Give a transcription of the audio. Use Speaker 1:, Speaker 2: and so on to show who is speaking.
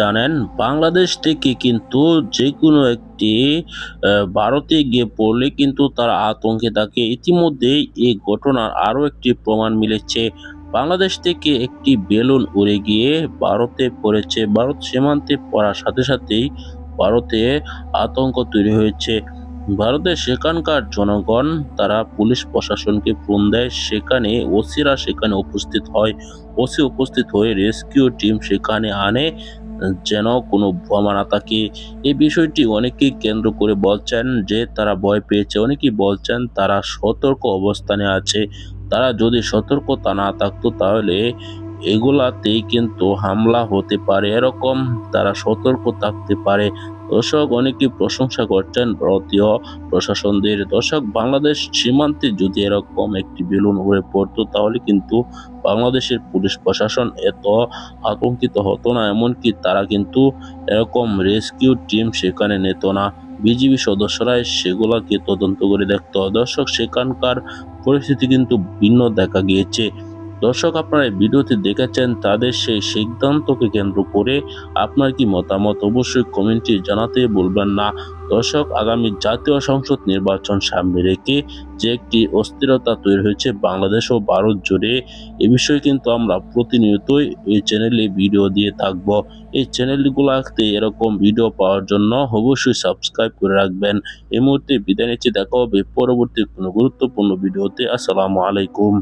Speaker 1: জানেন, বাংলাদেশ থেকে কিন্তু যে কোনো একটি ভারতে গিয়ে পড়লে কিন্তু তার আতঙ্কে থাকে। ইতিমধ্যেই এই ঘটনার আরও একটি প্রমাণ মিলেছে। বাংলাদেশ থেকে একটি বেলুন উড়ে গিয়ে ভারতে পড়েছে। ভারত সীমান্তে পড়ার সাথে সাথেই ভারতে আতঙ্ক তৈরি হয়েছে। ভারতের সেখানকার জনগণ, তারা পুলিশ প্রশাসনকে ফোন দেয়। সেখানে ওসিরা সেখানে উপস্থিত হয়। ওসি উপস্থিত হয়ে রেস্কিউ টিম সেখানে আনে, যেন কোনো বোমা না থাকে। এই বিষয়টি অনেকেই কেন্দ্র করে বলছেন যে, তারা ভয় পেয়েছে। অনেকেই বলছেন তারা সতর্ক অবস্থানে আছে। তারা যদি সতর্কতা না থাকতো, তাহলে এগুলাতেই কিন্তু হামলা হতে পারে। এরকম তারা সতর্ক থাকতে পারে। দর্শক, অনেকেই প্রশংসা করছেন ভারতীয় প্রশাসনদের। দর্শক, বাংলাদেশ সীমান্তে যদি এরকম একটি বেলুন উড়ে পড়তো, তাহলে কিন্তু বাংলাদেশের পুলিশ প্রশাসন এত আতঙ্কিত হতো না। এমনকি তারা কিন্তু এরকম রেস্কিউ টিম সেখানে নিত না। বিজিবি সদস্যরাই সেগুলোকে তদন্ত করে দেখত। দর্শক, সেখানকার পরিস্থিতি কিন্তু ভিন্ন দেখা গিয়েছে। দর্শক, আপনারা ভিডিওতে দেখেছেন, তাদের সেই সিদ্ধান্তকে কেন্দ্র করে আপনার কি মতামত অবশ্যই কমেন্টে জানাতে বলবেন না। দর্শক, আগামী জাতীয় সংসদ নির্বাচন সামনে রেখে যে একটি অস্থিরতা তৈরি হয়েছে বাংলাদেশ ও ভারত জুড়ে, এ বিষয়ে কিন্তু আমরা প্রতিনিয়তই এই চ্যানেলে ভিডিও দিয়ে থাকব। এই চ্যানেলগুলোতে এরকম ভিডিও পাওয়ার জন্য অবশ্যই সাবস্ক্রাইব করে রাখবেন। এই মুহূর্তে বিদায় নিচ্ছি, দেখা হবে পরবর্তী কোনো গুরুত্বপূর্ণ ভিডিওতে আসসালামু আলাইকুম।